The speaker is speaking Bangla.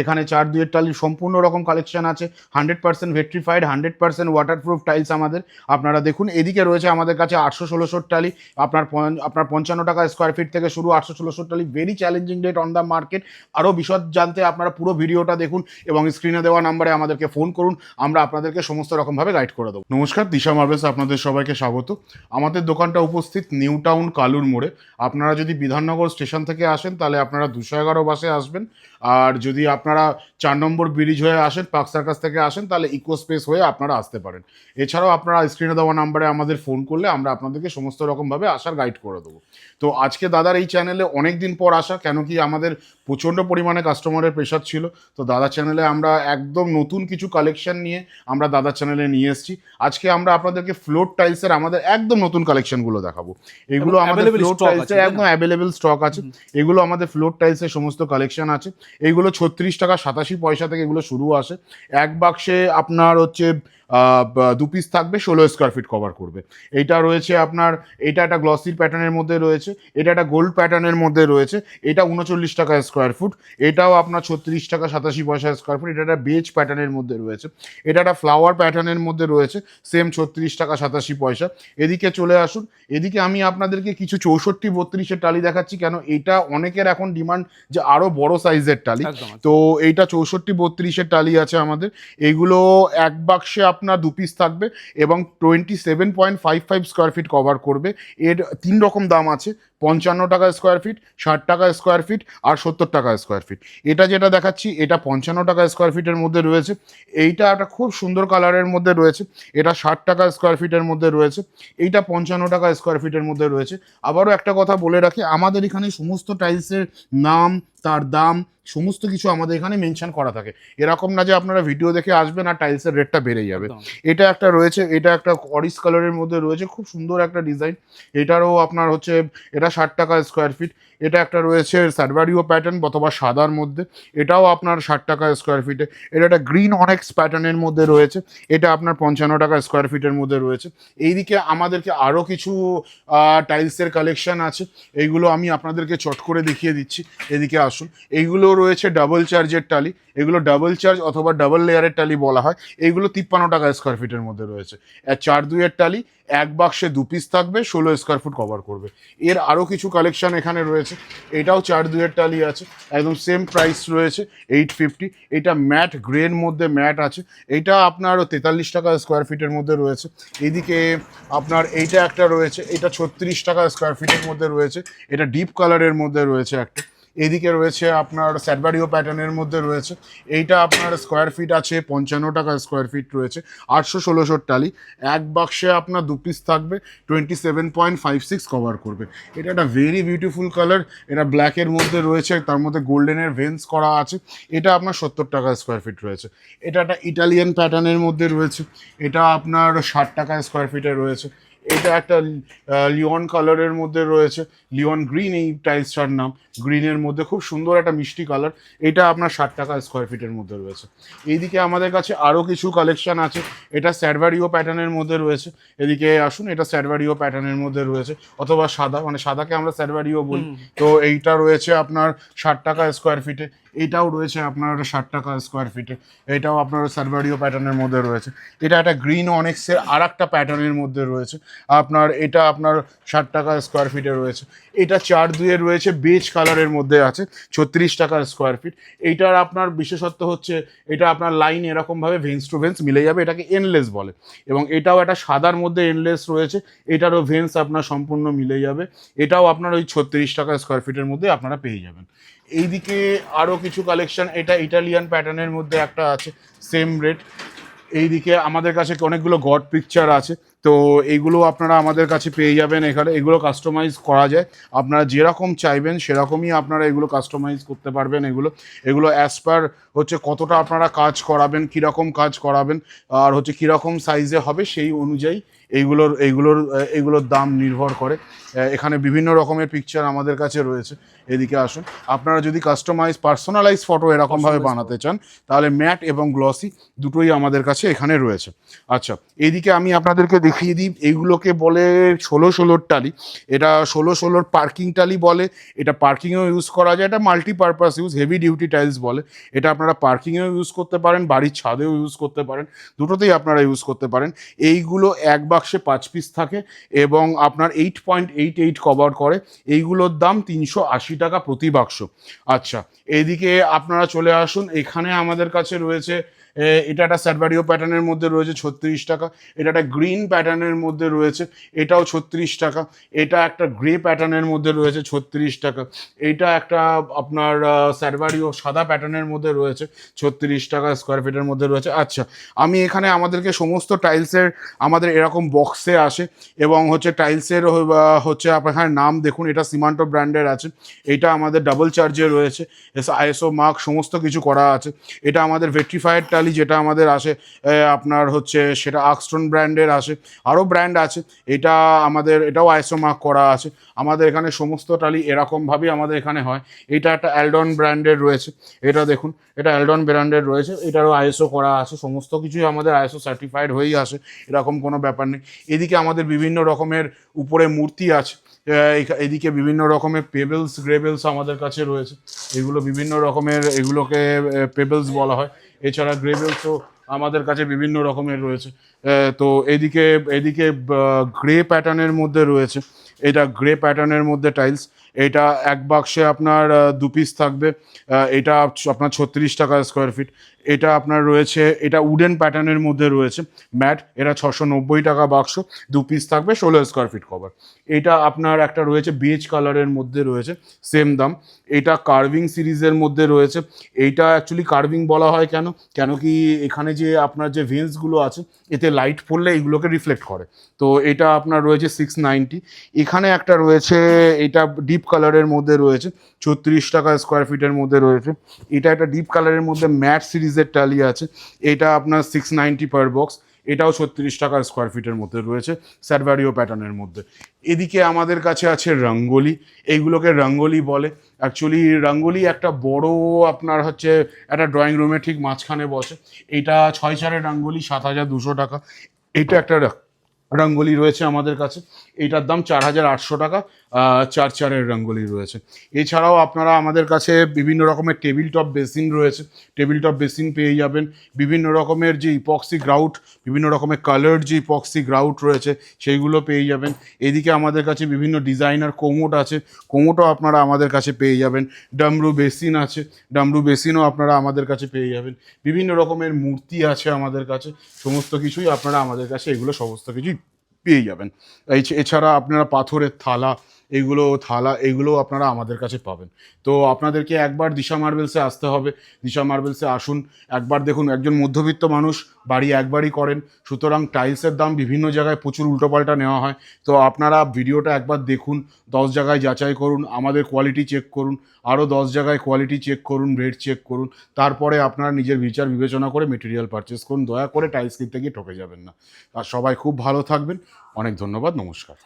এখানে চার দুয়ের টালির সম্পূর্ণ রকম কালেকশন আছে hundred percent vitrified hundred percent waterproof tiles আমাদের। আপনারা দেখুন, এদিকে রয়েছে আমাদের কাছে আটশো ষোলোশোর টালি, আপনার আপনার পঞ্চান্ন টাকা স্কোয়ার ফিট থেকে শুরু আটশো ষোলোশোর টালি very challenging rate on the market আরও বিশদ জানতে আপনারা পুরো ভিডিওটা দেখুন এবং স্ক্রিনে দেওয়া নাম্বারে আমাদেরকে ফোন করুন, আমরা আপনাদেরকে সমস্ত রকমভাবে গাইড করে দেবো। নমস্কার, দিশা মার্বেলস আপনাদের সবাইকে স্বাগত। আমাদের দোকানটা উপস্থিত নিউ টাউন কালুর মোড়ে। আপনারা যদি বিধাননগর স্টেশন থেকে আসেন, তাহলে আপনারা দুশো এগারো বাসে আসবেন। আর যদি আপনারা চার নম্বর ব্রিজ হয়ে আসেন পার্ক সার্কাস থেকে আসেন তাহলে ইকো স্পেস হয়ে আপনারা আসতে পারেন। এছাড়াও আপনারা স্ক্রিনে দেওয়া নাম্বারে আমাদের ফোন করলে আমরা আপনাদেরকে সমস্ত রকমভাবে আসার গাইড করে দেবো। তো আজকে দাদার এই চ্যানেলে অনেক দিন পর আসা কেন কি আমাদের প্রচণ্ড পরিমাণে কাস্টমারের প্রেশার ছিল। তো দাদার চ্যানেলে আমরা একদম নতুন কিছু কালেকশন নিয়ে আমরা দাদার চ্যানেলে নিয়ে এসেছি। আজকে আমরা আপনাদেরকে ফ্লোর টাইলসের আমাদের একদম নতুন কালেকশনগুলো দেখাবো। এগুলো আমাদের ফ্লোর টাইলসের একদম অ্যাভেলেবেল স্টক আছে। এগুলো আমাদের ফ্লোর টাইলসের সমস্ত কালেকশন আছে। এইগুলো ছত্রিশ টাকা সাতাশি পয়সা থেকে এগুলো শুরু আসে। এক বাক্সে আপনার হচ্ছে দু পিস থাকবে ষোলো স্কোয়ার ফিট কভার করবে। এটা রয়েছে আপনার এটা একটা গ্লসির প্যাটার্নের মধ্যে রয়েছে এটা একটা গোল্ড প্যাটার্নের মধ্যে রয়েছে এটা উনচল্লিশ টাকা স্কোয়ার ফুট এটাও আপনার ছত্রিশ টাকা সাতাশি পয়সা স্কোয়ার ফুট এটা একটা বেজ প্যাটার্নের মধ্যে রয়েছে। এটা একটা ফ্লাওয়ার প্যাটার্নের মধ্যে রয়েছে সেম ছত্রিশ টাকা সাতাশি পয়সা। এদিকে চলে আসুন এদিকে আমি আপনাদেরকে কিছু চৌষট্টি বত্রিশের টালি দেখাচ্ছি কেন এটা অনেকের এখন ডিমান্ড যে আরও বড় সাইজের টালি তো এইটা চৌষট্টি বত্রিশের টালি আছে আমাদের। এইগুলো এক বাক্সে আপনার দু পিস থাকবে এবং twenty seven point five five square feet cover করবে। এর তিন রকম দাম আছে, পঞ্চান্ন টাকা স্কোয়ার ফিট ষাট টাকা স্কোয়ার ফিট আর সত্তর টাকা স্কোয়ার ফিট এটা যেটা দেখাচ্ছি, এটা পঞ্চান্ন টাকা স্কোয়ার ফিটের মধ্যে রয়েছে। এইটা একটা খুব সুন্দর কালারের মধ্যে রয়েছে। এটা ষাট টাকা স্কোয়ার ফিটের মধ্যে রয়েছে। এইটা পঞ্চান্ন টাকা স্কোয়ার ফিটের মধ্যে রয়েছে। আবারও একটা কথা বলে রাখি, আমাদের এখানে সমস্ত টাইলসের নাম তার দাম সমস্ত কিছু আমাদের এখানে মেনশন করা থাকে। এরকম না যে আপনারা ভিডিও দেখে আসবেন আর টাইলসের রেটটা বেড়ে যাবে। এটা একটা রয়েছে এটা একটা অরিস কালারের মধ্যে রয়েছে খুব সুন্দর একটা ডিজাইন এটারও আপনার হচ্ছে এটা ষাট টাকা স্কোয়ার ফিট এটা একটা রয়েছে সারভারিও প্যাটার্ন অথবা সাদার মধ্যে। এটাও আপনার ষাট টাকা স্কোয়ার ফিটে এটা একটা গ্রিন অনেক্স প্যাটার্নের মধ্যে রয়েছে। এটা আপনার পঞ্চান্ন টাকা স্কোয়ার ফিটের মধ্যে রয়েছে। এইদিকে আমাদেরকে আরও কিছু টাইলসের কালেকশন আছে। এইগুলো আমি আপনাদেরকে চট করে দেখিয়ে দিচ্ছি। এদিকে আসুন। এইগুলো রয়েছে ডাবল চার্জের টালি এগুলো ডাবল চার্জ অথবা ডাবল লেয়ারের টালি বলা হয় এইগুলো তিপ্পান্ন টাকা স্কোয়ার ফিটের মধ্যে রয়েছে। চার দুইয়ের টালি এক বাক্সে দু পিস থাকবে, ষোলো স্কোয়ার ফুট কভার করবে। এর আরও কিছু কালেকশন এখানে রয়েছে, এটাও চার দুইয়ের টালি আছে, একদম সেম প্রাইস রয়েছে এইট ফিফটি এটা ম্যাট গ্রের মধ্যে ম্যাট আছে, এটা আপনার তেতাল্লিশ টাকা স্কোয়ার ফিটের মধ্যে রয়েছে। এদিকে আপনার এইটা একটা রয়েছে, এটা ছত্রিশ টাকা স্কোয়ার ফিটের মধ্যে রয়েছে, এটা ডিপ কালারের মধ্যে রয়েছে একটা। এদিকে রয়েছে আপনার স্যাডবারিও প্যাটার্নের মধ্যে রয়েছে। এইটা আপনার স্কোয়ার ফিট আছে, পঞ্চান্ন টাকা স্কোয়ার ফিট রয়েছে, আটশো ষোলোশোর টালি এক বাক্সে আপনার দু পিস থাকবে twenty seven point five six cover করবে। এটা একটা ভেরি বিউটিফুল কালার এটা ব্ল্যাকের মধ্যে রয়েছে, তার মধ্যে গোল্ডেনের ভেন্স করা আছে। এটা আপনার সত্তর টাকা স্কোয়ার ফিট রয়েছে। এটা একটা ইটালিয়ান প্যাটার্নের মধ্যে রয়েছে। এটা আপনার ষাট টাকা স্কোয়ার ফিটে রয়েছে। এটা একটা লিওন কালারের মধ্যে রয়েছে। লিওন গ্রিন এই টাইলসটার নাম। গ্রিনের মধ্যে খুব সুন্দর একটা মিষ্টি কালার। এটা আপনার ষাট টাকা স্কোয়ার ফিটের মধ্যে রয়েছে। এইদিকে আমাদের কাছে আরও কিছু কালেকশন আছে। এটা স্যাডভারিও প্যাটার্নের মধ্যে রয়েছে। এদিকে আসুন এটা স্যাডভারিও প্যাটার্নের মধ্যে রয়েছে। অথবা সাদা মানে সাদাকে আমরা স্যাডভারিও বলি। তো এইটা রয়েছে আপনার ষাট টাকা স্কোয়ার ফিটে এটাও রয়েছে আপনার ষাট টাকা স্কোয়ার ফিটে এটাও আপনার সার্ভারিও প্যাটার্নের মধ্যে রয়েছে। এটা একটা গ্রিন অনেক্সের আর একটা প্যাটার্নের মধ্যে রয়েছে। আপনার, এটা আপনার ষাট টাকা স্কোয়ার ফিটে রয়েছে। এটা চার দুয়ে রয়েছে বেজ কালারের মধ্যে আছে, ছত্রিশ টাকা স্কোয়ার ফিট এইটার আপনার বিশেষত্ব হচ্ছে, এটা আপনার লাইন এরকমভাবে ভেন্স টু ভেন্স মিলে যাবে, এটাকে এনলেস বলে। এবং এটাও একটা সাদার মধ্যে এনলেস রয়েছে, এটারও ভেন্স আপনার সম্পূর্ণ মিলে যাবে। এটাও আপনার ওই ছত্রিশ টাকা স্কোয়ার ফিটের মধ্যে আপনারা পেয়ে যাবেন। এইদিকে আরও কিছু কালেকশন এটা ইটালিয়ান প্যাটার্নের মধ্যে একটা আছে সেম রেট এইদিকে আমাদের কাছে অনেকগুলো গড পিকচার আছে। তো এগুলো আপনারা আমাদের কাছে পেয়ে যাবেন এখানে। এগুলো কাস্টমাইজ করা যায়। আপনারা যেরকম চাইবেন সেরকমই আপনারা এগুলো কাস্টমাইজ করতে পারবেন এগুলো। এগুলো অ্যাজ পার হচ্ছে কতটা আপনারা কাজ করাবেন, কীরকম কাজ করাবেন, আর হচ্ছে কীরকম সাইজে হবে সেই অনুযায়ী এইগুলোর এইগুলোর এইগুলোর দাম নির্ভর করে। এখানে বিভিন্ন রকমের পিকচার আমাদের কাছে রয়েছে। এদিকে আসুন। আপনারা যদি কাস্টমাইজ পার্সোনালাইজ ফটো এরকমভাবে বানাতে চান তাহলে ম্যাট এবং গ্লসি দুটোই আমাদের কাছে এখানে রয়েছে। আচ্ছা এইদিকে আমি আপনাদেরকে দেখিয়ে দিই। এইগুলোকে বলে ষোলো ষোলোর টালি। এটা ষোলো ষোলোর পার্কিং টালি বলে। এটা পার্কিংয়েও ইউজ করা যায়। এটা multipurpose use heavy duty tiles বলে। এটা আপনারা পার্কিংয়েও ইউজ করতে পারেন বাড়ির ছাদেও ইউজ করতে পারেন। দুটোতেই আপনারা ইউজ করতে পারেন। এইগুলো এক বাক্সে পাঁচ পিস থাকে এবং আপনার eight point eight eight cover করে। এইগুলোর দাম তিনশো আশি টাকা প্রতি বাক্স আচ্ছা এদিকে আপনারা চলে আসুন। এখানে আমাদের কাছে রয়েছে এটা একটা স্যাডবারিও প্যাটার্নের মধ্যে রয়েছে ছত্রিশ টাকা। এটা একটা গ্রিন প্যাটার্নের মধ্যে রয়েছে, এটাও ছত্রিশ টাকা। এটা একটা গ্রে প্যাটার্নের মধ্যে রয়েছে ছত্রিশ টাকা। এটা একটা আপনার স্যাডবারিও সাদা প্যাটার্নের মধ্যে রয়েছে ছত্রিশ টাকা স্কোয়ার ফিটের মধ্যে রয়েছে। আচ্ছা আমি এখানে আমাদেরকে সমস্ত টাইলসের আমাদের এরকম বক্সে আসে এবং হচ্ছে টাইলসের হচ্ছে আপনার নাম দেখুন, এটা সিমান্টো ব্র্যান্ডের আছে। এটা আমাদের ডাবল চার্জে রয়েছে আইএসও মার্ক সমস্ত কিছু করা আছে। এটা আমাদের ভেট্রিফায়ার টালি যেটা আমাদের আসে আপনার হচ্ছে সেটা আর্কস্টোন ব্র্যান্ডের আসে, আরও ব্র্যান্ড আছে, এটা আমাদের, এটাও আইএসও মার্ক করা আছে, আমাদের এখানে সমস্ত টালি এরকমভাবেই আমাদের এখানে হয়, এটা একটা অ্যালডন ব্র্যান্ডের রয়েছে, এটা দেখুন, এটা অ্যালডন ব্র্যান্ডের রয়েছে, এটারও আইএসও করা আছে, সমস্ত কিছুই আমাদের আইএসও সার্টিফাইড হয়েই আসে, এরকম কোনো ব্যাপার নেই, এদিকে আমাদের বিভিন্ন রকমের উপরে মূর্তি আছে এদিকে বিভিন্ন রকমের পেবেলস গ্রেবেলস আমাদের কাছে রয়েছে, এগুলো বিভিন্ন রকমের, এগুলোকে পেবেলস বলা হয় এছাড়া গ্রেভেলসও আমাদের কাছে বিভিন্ন রকমের রয়েছে। তো এদিকে এদিকে গ্রে প্যাটার্নের মধ্যে রয়েছে। এটা গ্রে প্যাটার্নের মধ্যে টাইলস। এটা এক বাক্সে আপনার দু পিস থাকবে। এটা আপনার ছত্রিশ টাকা স্কোয়ার ফিট এটা আপনার রয়েছে, এটা উডেন প্যাটার্নের মধ্যে রয়েছে। ম্যাট এটা ছশো নব্বই টাকা বাক্স, দু পিস থাকবে ষোলো স্কোয়ার ফিট কভার এটা আপনার একটা রয়েছে বেজ কালারের মধ্যে রয়েছে সেম দাম। এটা কার্ভিং সিরিজের মধ্যে রয়েছে। এইটা অ্যাকচুয়ালি কার্ভিং বলা হয় কেন? কেন কি এখানে যে আপনার যে ভেন্সগুলো আছে, এতে লাইট পড়লে এইগুলোকে রিফ্লেক্ট করে। তো এটা আপনার রয়েছে সিক্স নাইনটি এখানে একটা রয়েছে, এটা ডিপ কালারের মধ্যে রয়েছে, ছত্রিশ টাকা স্কোয়ার ফিটের মধ্যে রয়েছে। এটা একটা ডিপ কালারের মধ্যে ম্যাট সিরিজের টালি আছে। এটা আপনার সিক্স নাইনটি পার বক্স এটাও ছত্রিশ টাকা স্কোয়ার ফিটের মধ্যে রয়েছে স্যারভারিও প্যাটার্নের মধ্যে। এদিকে আমাদের কাছে আছে রঙ্গোলি, এইগুলোকে রঙ্গোলি বলে। অ্যাকচুয়ালি রঙ্গোলি একটা বড় আপনার হচ্ছে একটা ড্রয়িং রুমে ঠিক মাঝখানে বসে। এটা ছয় চারের রঙ্গোলি, সাত হাজার দুশো টাকা। এটা একটা রঙ্গোলি রয়েছে আমাদের কাছে। এটার দাম চার হাজার আটশো টাকা। চার চারের রঙ্গোলি রয়েছে। এছাড়াও আপনারা আমাদের কাছে বিভিন্ন রকমের টেবিল টপ বেসিন রয়েছে। টেবিল টপ বেসিন পেয়ে যাবেন। বিভিন্ন রকমের যে ইপক্সি গ্রাউট বিভিন্ন রকমের কালার্ড যে ইপক্সি গ্রাউট রয়েছে, সেইগুলো পেয়ে যাবেন। এদিকে আমাদের কাছে বিভিন্ন ডিজাইনার কোমোট আছে। কোমোটও আপনারা আমাদের কাছে পেয়ে যাবেন। ডামরু বেসিন আছে। ডামরু বেসিনও আপনারা আমাদের কাছে পেয়ে যাবেন। বিভিন্ন রকমের মূর্তি আছে আমাদের কাছে। সমস্ত কিছুই আপনারা আমাদের কাছে, এগুলো সমস্ত কিছুই পেয়ে যাবেন। এছাড়া আপনারা পাথরের থালা এগুলো থালা এগুলো আপনারা আমাদের কাছে পাবেন। তো আপনাদেরকে একবার দিশা মার্বেলসে আসতে হবে। দিশা মার্বেলসে আসুন। একবার দেখুন, একজন মধ্যবিত্ত মানুষ, বাড়ি একবারই করেন। সুতরাং টাইলসের দাম বিভিন্ন জায়গায় প্রচুর উল্টোপাল্টা নেওয়া হয়। তো আপনারা ভিডিওটা একবার দেখুন, দশ জায়গায় যাচাই করুন, আমাদের কোয়ালিটি চেক করুন, আরও দশ জায়গায় কোয়ালিটি চেক করুন, রেট চেক করুন। তারপরে আপনারা নিজের বিচার বিবেচনা করে মেটেরিয়াল পারচেস করুন। দয়া করে টাইলস কিনতে গিয়ে ঠকে যাবেন না। আর সবাই খুব ভালো থাকবেন। অনেক ধন্যবাদ, নমস্কার।